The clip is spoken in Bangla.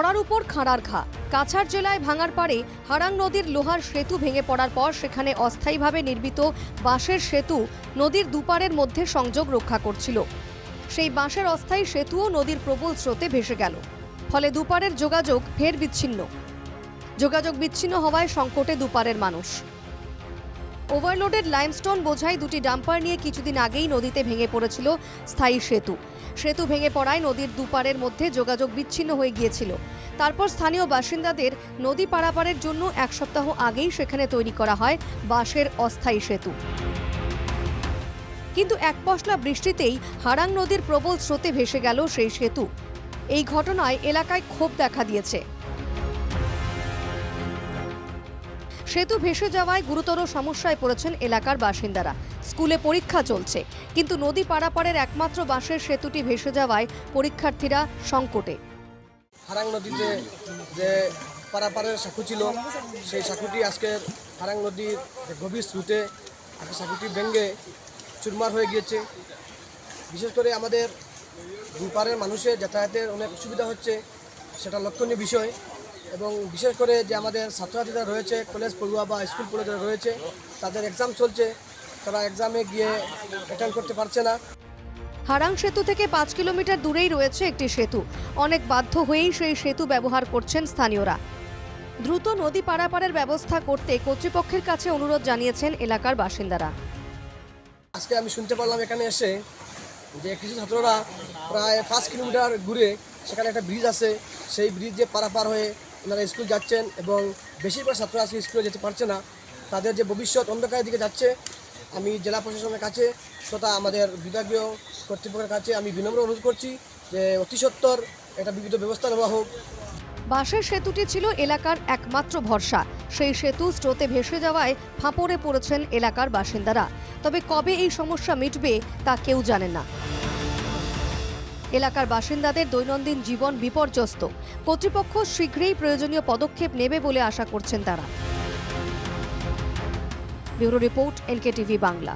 মরার উপর খাঁড়ার ঘা। কাছাড় জেলায় ভাঙার পাড়ে হারাং নদীর লোহার সেতু ভেঙে পড়ার পর সেখানে অস্থায়ীভাবে নির্মিত বাঁশের সেতু নদীর দুপারের মধ্যে সংযোগ রক্ষা করছিল। সেই বাঁশের অস্থায়ী সেতুও নদীর প্রবল স্রোতে ভেসে গেল। ফলে দুপারের যোগাযোগ ফের বিচ্ছিন্ন। যোগাযোগ বিচ্ছিন্ন হওয়ায় সংকটে দুপারের মানুষ। ওভারলোডেড লাইমস্টোন বোঝাই দুটি ডাম্পার নিয়ে কিছুদিন আগেই নদীতে ভেঙে পড়েছিল স্থায়ী সেতু। সেতু ভেঙে পড়ায় নদীর দুপারের মধ্যে যোগাযোগ বিচ্ছিন্ন হয়ে গিয়েছিল। তারপর স্থানীয় বাসিন্দাদের নদী পারাপারের জন্য এক সপ্তাহ আগেই সেখানে তৈরি করা হয় বাঁশের অস্থায়ী সেতু। কিন্তু এক পশলা বৃষ্টিতেই হারাং নদীর প্রবল স্রোতে ভেসে গেল সেই সেতু। এই ঘটনায় এলাকায় ক্ষোভ দেখা দিয়েছে। সেতু ভেসে যাওয়ায় গুরুতর সমস্যায় পড়েছেন এলাকার বাসিন্দারা। স্কুলে পরীক্ষা চলছে, কিন্তু নদী পারাপারের একমাত্র বাঁশের সেতুটি ভেসে যাওয়ায় পরীক্ষার্থীরা সংকটে। হারাং নদীতে যে পারাপারের সাঁকু ছিল, সেই সাঁকুটি আজকের হারাং নদীর গভীর স্রোতে আজকে সাঁকুটি ভেঙে চুরমার হয়ে গিয়েছে। বিশেষ করে আমাদের দুপারের মানুষের যাতায়াতের অনেক অসুবিধা হচ্ছে, সেটা লক্ষণীয় বিষয়। এবং বিশেষ করে যে আমাদের ছাত্রছাত্রীরা রয়েছে কলেজ পড়ুয়া বা স্কুল পড়ুয়া যারা রয়েছে তাদের এক্সাম চলছে। তারা এক্সামে গিয়ে অ্যাটেন্ড করতে পারছে না। হারাং সেতু থেকে পাঁচ কিলোমিটার দূরেই রয়েছে একটি সেতু। অনেক বাধ্য হয়েই সেই সেতু ব্যবহার করছেন স্থানীয়রা। দ্রুত নদী পারাপারের ব্যবস্থা করতে কর্তৃপক্ষের কাছে অনুরোধ জানিয়েছেন এলাকার বাসিন্দারা। আজকে আমি শুনতে পারলাম এখানে এসে যে কিছু ছাত্ররা প্রায় পাঁচ কিলোমিটার ঘুরে সেখানে একটা ব্রিজ আছে। সেই ব্রিজ ব্রিজে পারাপার হয়ে ওনারা স্কুল যাচ্ছেন এবং বেশিরভাগ ছাত্ররা আজকে স্কুলে যেতে পারছে না। তাদের যে ভবিষ্যৎ অন্ধকারের দিকে যাচ্ছে, আমি জেলা প্রশাসনের কাছে তথা আমাদের বিভাগীয় কর্তৃপক্ষের কাছে আমি বিনম্র অনুরোধ করছি যে অতি সত্বর একটা বিবিধ ব্যবস্থা নেওয়া হোক। বাঁশের সেতুটি ছিল এলাকার একমাত্র ভরসা। সেই সেতু স্রোতে ভেসে যাওয়ায় ফাঁপড়ে পড়েছেন এলাকার বাসিন্দারা। তবে কবে এই সমস্যা মিটবে তা কেউ জানে না। এলাকার বাসিন্দাদের দৈনন্দিন জীবন বিপর্যস্ত। কর্তৃপক্ষ শীঘ্রই প্রয়োজনীয় পদক্ষেপ নেবে বলে আশা করছেন তারা। Bureau report NK TV Bangla.